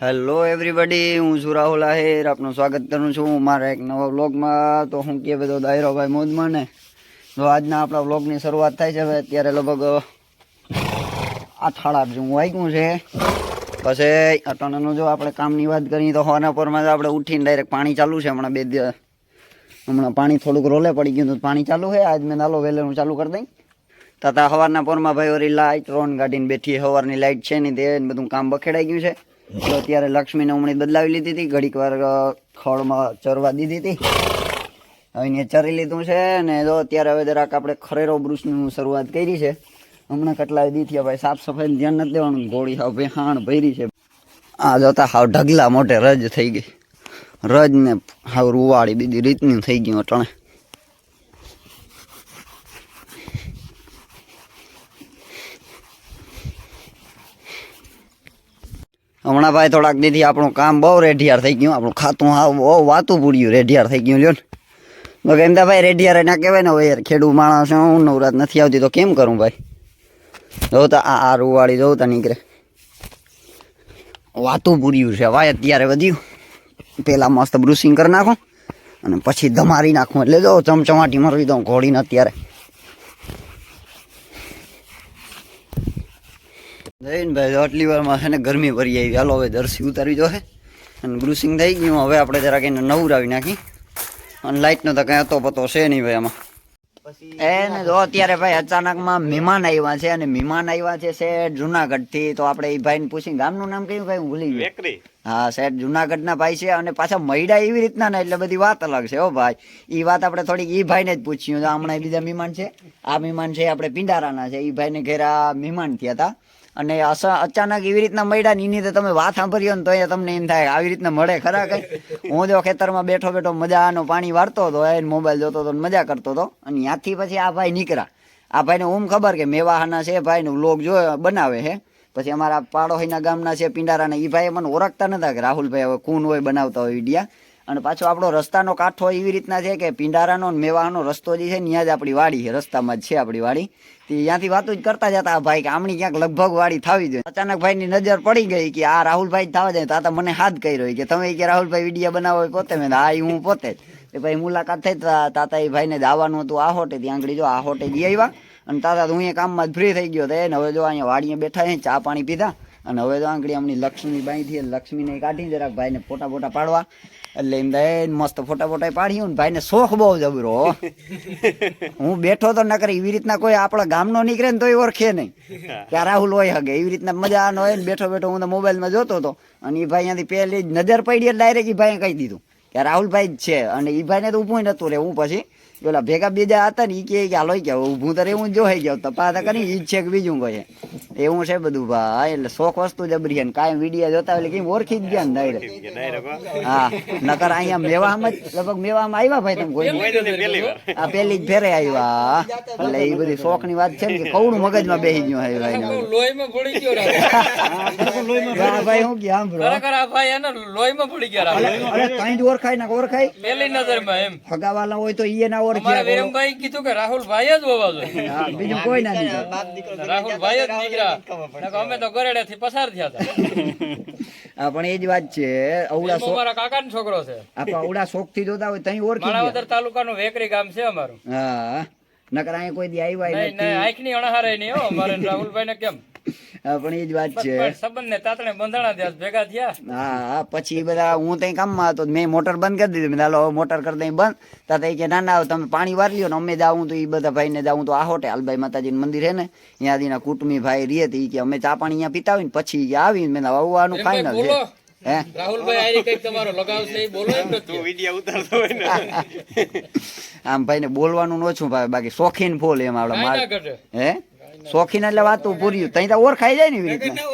Hello everybody હું છું રાહુલ આહિર. આપનું સ્વાગત કરું છું મારા એક નવા વ્લોગમાં. તો હું કહે બધો દાયરોભાઈ મોજમાં ને. તો આજના આપણા વ્લોગની શરૂઆત થાય છે. હવે અત્યારે લગભગ આઠ સાડા હું વાંક્યું છે. પછી અટાણાનું જો આપણે કામની વાત કરીએ તો હોના પરમાં તો આપણે ઉઠીને ડાયરેક્ટ પાણી ચાલુ છે. હમણાં બે દિવસ હમણાં પાણી થોડુંક રોલે પડી ગયું તો પાણી ચાલુ છે. આજ મેં નાલો વહેલેનું ચાલુ કરી દઈ. તાતા સવારના પોરમાં ભાઈ વળી લાઇટ રોન ગાડીને બેઠી સવારની લાઇટ છે ને તે બધું કામ બખેડાઈ ગયું છે. તો ત્યારે લક્ષ્મીને ઉમણી બદલાવી લીધી હતી. ઘડીક વાર ખળમાં ચરવા દીધી હતી. એને ચરી લીધું છે ને જો અત્યારે હવે જરાક આપણે ખરેરો બ્રુશની શરૂઆત કરી છે. હમણાં કેટલા દીધી ભાઈ સાફ સફાઈ ધ્યાન નથી દેવાનું. ગોળી હાવ ભેહાણ ભરી છે. આ જોતા હાવ ઢગલા મોટે રજ થઈ ગઈ. રજ ને હાવ રૂવાળી બીજી રીતની થઈ ગયું અટણે. હમણાં ભાઈ થોડાક દીધી આપણું કામ બહુ રેઢિયાર થઈ ગયું. આપણું ખાતું હા બહુ વાતું પૂર્યું, રેઢિયાર થઈ ગયું, લ્યો ને. તો કેમ ભાઈ રેઢિયાર ના કહેવાય ને, હવે યાર ખેડૂ માણસ, હું નવરાત નથી આવતી તો કેમ કરું ભાઈ? જોતા આ આ રૂવાળી જોતા નીકળે. વાતું પૂર્યું છે ભાઈ, અત્યારે વધ્યું. પેલા મસ્ત બ્રુસિંગ કરી નાખું અને પછી ધમારી નાખું. એટલે જો ચમચમાટી મરવી દઉં ઘોડીને અત્યારે. જઈને ભાઈ આટલી વારમાં છે ને ગરમી ભરી આવી. હાલો હવે દરસી ઉતારવી જો અને બ્રુસિંગ થઈ ગયું. હવે આપણે જરાક એને નવરાવી નાખી. અને લાઇટનો તો કંઈ હતો પતો છે નહીં ભાઈ આમાં. એને જો અત્યારે ભાઈ અચાનકમાં મહેમાન આવ્યા છે અને મહેમાન આવ્યા છે શેઠ જુનાગઢથી તો આપણે એ ભાઈને પૂછી ગામનું નામ કયું ભાઈ? હું ભૂલી ગયો. હા શેઠ જુનાગઢના ભાઈ છે અને પાછા મૈડા એવી રીતના ને એટલે બધી વાત અલગ છે હો ભાઈ. એ વાત આપણે થોડીક એ ભાઈને જ પૂછ્યું હમણાં બીજા મહેમાન છે. આ મહેમાન છે આપણે પિંડારાના છે. એ ભાઈને ઘેરા મહેમાન થયા હતા. અને અચાનક એવી રીતના મળ્યા ને એની તમે વાત સાંભળી હોય ને તો એ તમને એમ થાય આવી રીતના મળે ખરા કઈ. હું જો ખેતરમાં બેઠો બેઠો મજાનો પાણી વાળતો હતો, એ મોબાઈલ જોતો હતો મજા કરતો હતો. અને ત્યાંથી પછી આ ભાઈ નીકળ્યા. આ ભાઈને ઓમ ખબર કે મેવાહાના છે ભાઈનું વ્લોગ જો બનાવે છે પછી અમારા પાડોહીના ગામના છે પિંડારાના એ ભાઈ મને ઓળખતા નતા કે રાહુલભાઈ હવે કુન હોય બનાવતા હોય વિડીયા અને પાછો આપણો રસ્તાનો કાંઠો એવી રીતના છે કે પિંડારાનો મેવાનો રસ્તો જે છે ત્યાં જ આપણી વાડી છે, રસ્તામાં જ છે આપણી વાડી. તે ત્યાંથી વાતો જ કરતા જતા ભાઈ કે આમણી ક્યાંક લગભગ વાડી થવી જોઈએ. અચાનક ભાઈની નજર પડી ગઈ કે આ રાહુલભાઈ જ થવા જાય. તાતા મને હાથ કર્યો કે, તમે કે રાહુલભાઈ વીડિયો બનાવો પોતે? મેં હા હું પોતે જ. એ ભાઈ મુલાકાત થઈ તાતા એ ભાઈને જવાનું હતું આ હોટે, ત્યાં આગળ જો આ હોટે જઈ આવ્યા અને તાતા હું અહીંયા કામમાં જ ફ્રી થઈ ગયો તો એને હવે જો અહીંયા વાડીએ બેઠા છે, ચા પાણી પીધા. અને હવે તો આંગળી અમની લક્ષ્મી થી લક્ષ્મીને કાઢી જરાક ભાઈને ફોટા ફોટા પાડવા. એટલે એમ થાય મસ્ત ફોટા ફોટા પાડ્યું ને ભાઈને શોખ બહુ જબરો હો. બેઠો તો નકર એવી રીતના કોઈ આપણા ગામનો નીકળે ને તોય ઓળખે નહીં. કે રાહુલ હોય હગે એવી રીતના મજા ન હોય ને બેઠો બેઠો હું તો મોબાઈલમાં જોતો હતો. અને એ ભાઈ અહીંયાથી પહેલી જ નજર પડી એટલે ડાયરેક્ટ એ ભાઈએ કહી દીધું કે રાહુલભાઈ જ છે. અને એ ભાઈને તો ઊભું નતું રે હું પછી. પેલા ભેગા બીજા હતા ને એ કે હાલો કે ઊભું તો રે હું જોઈ ગયો તપા તો કરી એ જ છે કે બીજું કોઈ. એવું છે બધું ભાઈ એટલે શોખ વસ્તુ જબરી છે ને. કાંઈ વીડિયો જોતા એટલે કઈ ઓળખી જ ગયા ને ડાયરેક્ટ હા. નકર અહીંયા મેવામાં જ લગભગ મેવામાં આવ્યા ભાઈ તમે કોઈ આ પેલી જ ફેરે આવ્યા. એટલે એ બધી શોખની વાત છે ને કે કવડું મગજમાં બેસી ગયું હે ભાઈ ને. લોહીમાં પડી ગયો. ભાઈ હું કે આમ ખરેખર આ ભાઈ એનો લોહીમાં પડી ગયા અરે કઈ જ ઓળખાય ને ઓળખાય. પહેલી નજરમાં એમ. ફગાવાલા હોય તો ઈ ના અમારા ઓળખ્યા ભાઈ કીધું કે રાહુલ ભાઈ જ હોવા જોઈએ. બીજું કોઈ ના રાહુલ ભાઈ જ નીકળ્યા નકર અમે તો ગરેડે થી પસાર થયા હતા. હા પણ એ જ વાત છે. અવડા શોખ મારા કાકાનો છોકરો છે. આપણે અવડા શોખથી જોતા હોય તઈ ઓળખી ગયા. તાલુકા તાલુકાનું વેકરી ગામ છે અમારું. હા. નકર અહીંયા કોઈ દી આવ્યા નહીં નહીં આંખની અણહારે નહીં હો. અમારે રાહુલભાઈ ને કેમ? હા, પણ એ જ વાત છે. સંબંધ ને તાતણે બંધાણા થયા ભેગા થયા. હા હા, પછી બધા હું ત્યાં કામમાં હતો મેં મોટર બંધ કરી દીધી. મેં હાલો હવે મોટર કરી દઈ બંધ. તાતા કે ના ના તમે પાણી વાર લ્યો ને અમે જાવું તો એ બધા ભાઈને જાવું તો આ હોટે હાલભાઈ માતાજીનું મંદિર હે ને ત્યાં દીના કુટુંબી ભાઈ રીએ તે કે અમે ચા પાણી અહીંયા પીતા હોય ને પછી આવીને આવી મેં આવવાનું ફાઈનલ ફાઇનલ છે. હે? રાહુલભાઈ કંઈક તમારો લગાવ બોલો તું વિડિયો ઉતારતો હોય ને. આમ ભાઈને બોલવાનું ઓછું ભાવે બાકી શોખીન ફૂલ એમ ઘટે. હે? શોખીન એટલે વાતું પૂરી તઈ તો ઓળખાઈ જાય ને એવી રીતના.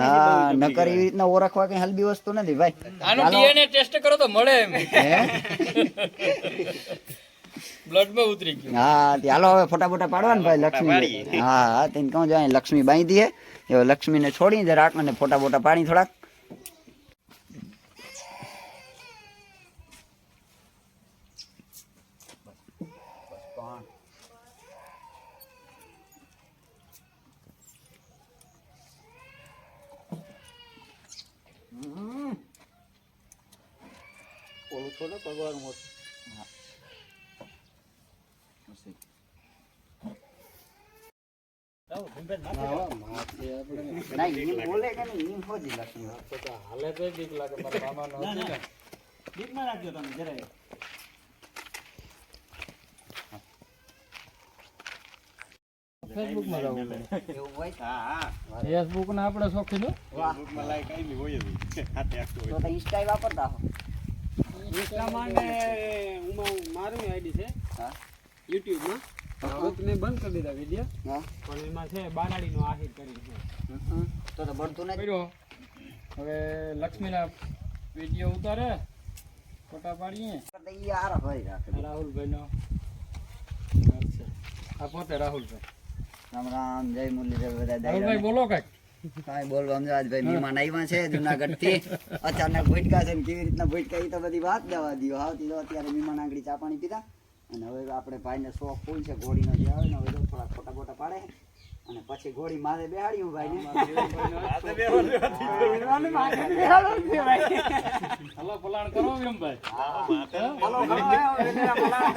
હા નકર એવી રીતના ઓળખવા કઈ હલબી વસ્તુ નથી ભાઈ. આનો ડીએનએ ટેસ્ટ કરો તો મળે એમ. હે ઉતરી ગયું. હા ચાલો હવે ફોટા ફોટા પાડવા ને ભાઈ લક્ષ્મી હા હા તેને કહું જાય લક્ષ્મી બાંધી દે લક્ષ્મીને છોડી રાખ ને ફોટા ફોટા પાડી થોડાક. મોટું ના હોજી લક્ષ્મી હાલે તો બીક લાગે મારા મામાનો હતી ને દીપમાં રાખજો તમે જરાય. ફેસબુકમાં જવું પડે. એવું હોય? હા હા. ફેસબુક ને આપણે શોખીન હો. માં લાઈક આવી હોય તો હોય ઇન્સ્ટા વાપરતા હો. મારું આઈડી છે. હા. યુટ્યુબમાં. મેં બંધ કરી દીધા વીડિયો હા. પણ એમાં છે બાનાડીનો આહિર કરી છે. તો તો બળતું નથી? હવે લક્ષ્મીના વીડિયો ઉતારે. ફોટા પાડીએ. તો ઈ આરા ભરી રાખે. રાહુલભાઈનો આ પોતે રાહુલભાઈ. રામ રામ જય મુરલીધર બધા રાહુલભાઈ બોલો કંઈક. કાંઈ બોલવા સમજો મહેમાન આવ્યા છે જુનાગઢ અચાનક ભૂટકા છે ને કેવી રીતના ભૂટકા ઈ તો બધી વાત દેવા દો આવતી તો અત્યારે મહેમાન આંગળી ચા પાણી પીધા. અને હવે આપણે ભાઈને શોખ ફૂલ છે ઘોડીનો જે આવે ને હવે તો થોડા ફોટા ફોટા પાડે. અને પછી ઘોડી માથે બેહાડ્યું ભાઈને. હલો ફલાણ કરો ઘણો હે, વેલેરા પલાણ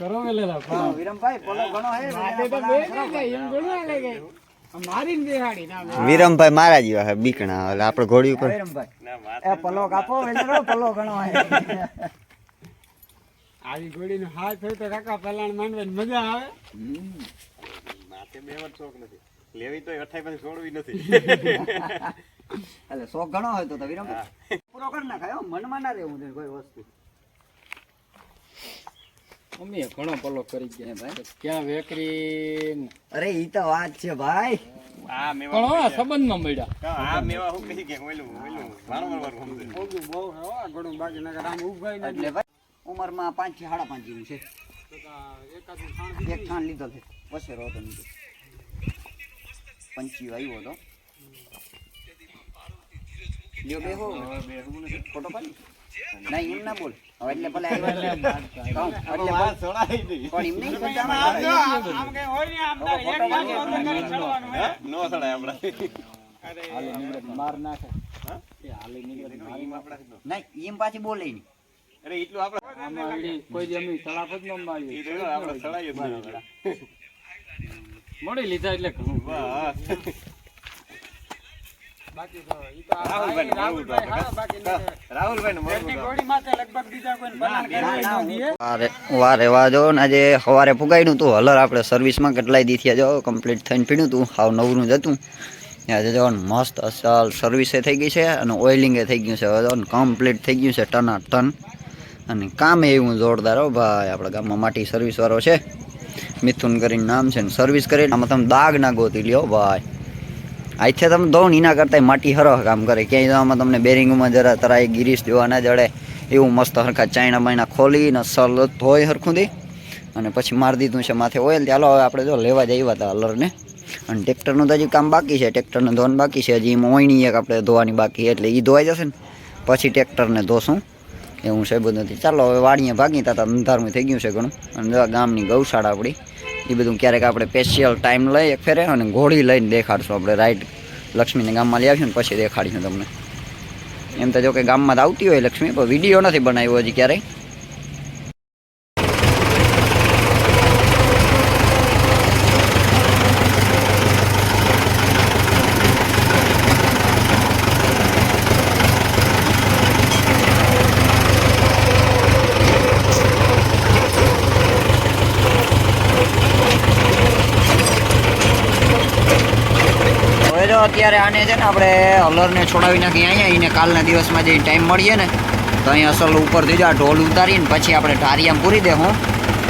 કરો. વેલેલા વિરમભાઈ પોલો ઘણો હે, વેલેરા પલાણ કરો. ના વિરમભાઈ મારા જેવા છે બીકણા એટલે આપણે ઘોડી ઉપર. વિરમભાઈ. એ પલો કાપો વેલરો પલો ઘણો હે આવી ઘોડીનો હાથ હોય તો કાકા પલાણ માંડવાની મજા આવે. માથે બેહવાનો શોખ નથી. લેવી તોય અઠાઈ પછી છોડવી નથી. એટલે શોખ ઘણો હોય તો તો વિરમભાઈ. પૂરો કરી નાખાય હો, મનમાં ના રહેવું જોઈએ કોઈ વસ્તુ. મમ્મીએ ઘણો પલો કરી ગયા ભાઈ. ક્યાં વેકરી અરે ઈ તો વાત છે ભાઈ. આ મેવા સંબંધમાં મળ્યા. આ મેવા હું કહી કે ઓલું ઓલું વારંવાર વાર સમજે બહુ હો ઘણું બાકી નકર આમ ઉભાઈ ના એટલે ભાઈ ઉંમરમાં પાંચથી સાડા પાંચ જેવું છે. ખાણ એક ખાન લીધો છે. વસેરો હતો નીચે પંચી આવ્યો હતો લ્યો બેહો. ફોટો પાડી. ના એમ ના બોલ. હવે એટલે ભલે એટલે નહીં. અરે. એટલું આપડે કોઈ જમી તળાપ જ ન મારી આપણે છડાય જ મળી લીધા એટલે. બાકી તો ઈ તો રાહુલભાઈ રાહુલભાઈ હા, બાકી રાહુલભાઈ ને ઘરની માથે લગભગ બીજા કોઈને પલાણ ના, કરવી ના, ન દીએ. વારે વારે વા જો ને આજે સવારે ફુગાડ્યું તું હલર આપણે સર્વિસમાં કેટલાય દી થયા જો કમ્પ્લીટ થઈને પીણ્યું તું હાવ નવરું જ હતું. આજે જો ને મસ્ત અસલ સર્વિસે થઈ ગઈ છે અને ઓઇલિંગે થઈ ગયું છે. હવે જો કમ્પ્લીટ થઈ ગયું છે ટના ટન અને કામે એવું જોરદાર હો ભાઈ આપણા ગામમાં માટી સર્વિસવાળો છે. મિથુન કરીને નામ છે ને સર્વિસ કરીને આમાં તમે દાગ ના ગોતી લ્યો ભાઈ. અહીંથી તમે દો નીના કરતા માટી હરો કામ કરે. ક્યાંય આમાં તમને બેરિંગમાં જરા તરાય ગિરીશ જોવા ના જડે, એવું મસ્ત હરખા ચાઇના બાયણા ખોલીને સલ ધોઈ હરખું દે. અને પછી મારી દીધું છે માથે ઓઇલ. ચાલો હવે આપણે જો લેવા જ આવ્યા હતા અલરને. અને ટ્રેક્ટરનું તો હજી કામ બાકી છે. ટ્રેક્ટરને ધોવાનું બાકી છે. હજી એમાં ઓઈણી એક આપણે ધોવાની બાકી એટલે એ ધોવાઈ જશે ને. પછી ટ્રેક્ટરને ધોશું. એવું છે બધું ચાલો હવે વાડીએ ભાગી તા અંધારમાં થઈ ગયું છે ઘણું. અને ગામની ગૌશાળા આપણી એ બધું ક્યારેક આપણે સ્પેશિયલ ટાઈમ લઈ એક ફેરે અને ઘોડી લઈને દેખાડશું આપણે. રાઈટ લક્ષ્મીને ગામમાં લઈ આવીશું ને પછી દેખાડીશું તમને. એમ તો જો કે ગામમાં આવતી હોય લક્ષ્મી, પણ વીડિયો નથી બનાવ્યો હજી ક્યારેય. અત્યારે આને છે ને આપણે હલરને છોડાવી નાખી અહીંયા એને કાલના દિવસમાં જે ટાઈમ મળીએ ને, તો અહીં અસલ ઉપરથી જો આ ઢોલ ઉતારીને પછી આપણે ઢારિયામ પૂરી દે હું.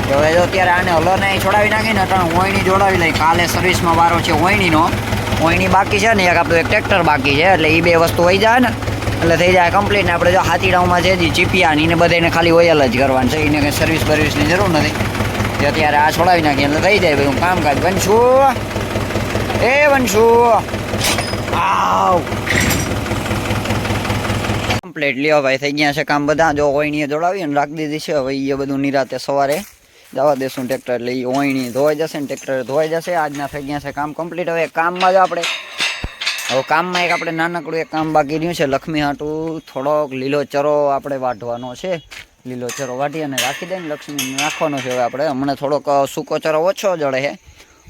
તો હવે જો અત્યારે આને હલરને અહીં છોડાવી નાખીને ત્રણ ઓયણી જોડાવી લઈ. કાલે સર્વિસમાં વારો છે હોયણીનો ઓયણી બાકી છે ને, એક આપણું એક ટ્રેક્ટર બાકી છે, એટલે એ બે વસ્તુ હોઈ જાય ને, એટલે થઈ જાય કમ્પ્લીટ ને આપણે જો હાથીડાઉમાં છે જે ચીપિયા ને એને બધાને ખાલી ઓયલ જ કરવાનું છે. એને કંઈ સર્વિસ બર્વિસની જરૂર નથી. અત્યારે આ છોડાવી નાખીએ, એટલે થઈ જાય. બધું કામકાજ બનશું એ વંશુ. આવ કમ્પ્લીટ લ્યો ભાઈ, થઈ ગયા છે કામ બધા. જો ઓયણીએ જોડાવી અને રાખી દીધી છે. હવે એ બધું નિરાતે સવારે જવા દેશું ટ્રેક્ટર એટલે એ ઓઈણી ધોવાઈ જશે ને ટ્રેક્ટર ધોવાઈ જશે. આજના થઈ ગયા છે કામ કમ્પ્લીટ હવે કામમાં જ આપણે હવે કામમાં એક આપણે નાનકડું એક કામ બાકી રહ્યું છે. લક્ષ્મી હાટું થોડોક લીલો ચરો આપણે વાઢવાનો છે. લીલો ચરો વાટી અને રાખી દઈને લક્ષ્મી નાખવાનો છે હવે આપણે. હમણાં થોડોક સૂકો ચરો ઓછો જડે છે.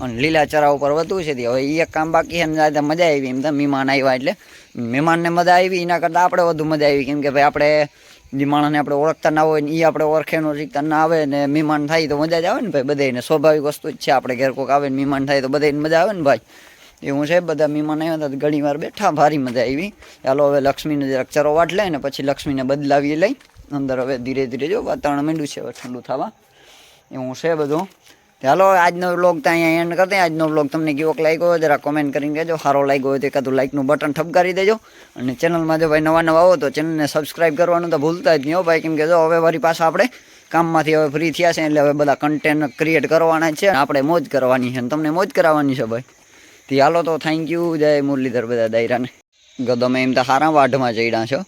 અને લીલાચરા ઉપર વધુ છે હવે એ એક કામ બાકી ને આજે મજા આવી એમ. તો મહેમાન આવ્યા એટલે. મહેમાનને મજા આવી, એના કરતાં આપણે વધુ મજા આવી. કેમ કે ભાઈ આપણે જે માણસને આપણે ઓળખતા ના હોય ને એ આપણે ઓળખેનો શીખતા ના આવે ને મહેમાન થાય તો મજા જ આવે ને ભાઈ બધાને સ્વાભાવિક વસ્તુ જ છે આપણે ઘેર કોઈક આવે ને મહેમાન થાય તો બધાને મજા આવે ને ભાઈ. એવું છે, બધા મહેમાન આવ્યા હતા ઘણી વાર બેઠા, ભારી મજા આવી. ચાલો હવે લક્ષ્મીને જરાક ચરો વાટ લઈ ને પછી લક્ષ્મીને બદલાવી લઈ. અંદર હવે ધીરે ધીરે જો, વાતાવરણ માંડ્યું છે, હવે ઠંડુ થવા. એવું છે બધું. ચાલો આજનો વ્લોગ તો અહીંયા એન્ડ કરી દઈએ આજનો વ્લોગ તમને કેવો લાગ્યો, જરા કોમેન્ટ કરીને કહેજો. સારો લાગ્યો હોય તો એકાદું લાઇકનું બટન ઠપકારી દેજો. અને ચેનલમાં જો ભાઈ નવા નવા આવો તો ચેનલને સબસ્ક્રાઈબ કરવાનું તો ભૂલતા જ નહીં હો ભાઈ. કેમ કે જો હવે વળી પાછા આપણે કામમાંથી હવે ફ્રી થયા છે એટલે હવે બધા કન્ટેન્ટ ક્રિએટ કરવાના છે. આપણે મોજ કરવાની છે અને તમને મોજ કરાવવાની છે ભાઈ. તે હાલો તો થેન્ક યુ જય મુરલીધર બધા દાયરાને. ગદમે એમ તો સારા વાઢમાં ચડ્યા છો.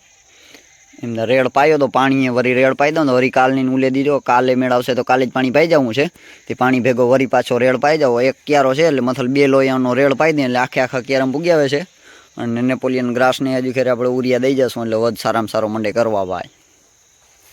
એમને રેડ પાયો તો પાણીએ વરી રેડ પાઈ દઉં ને વરી કાલની ઉલે દીધો. કાલે મેળવશે તો કાલે જ પાણી પાઈ જવું છે. તે પાણી ભેગો વરી પાછો રેડ પાઈ જાવ. એક ક્યારો છે એટલે મતલબ બે લોયાનો રેડ પાઈ દે એટલે આખે આખા ક્યારામાં પૂગી આવે છે. અને નેપોલિયન ગ્રાસને હજુ ખેર આપણે ઉરિયા દઈ જશું એટલે વધ સારામાં સારો મંડે કરવા ભાઈ.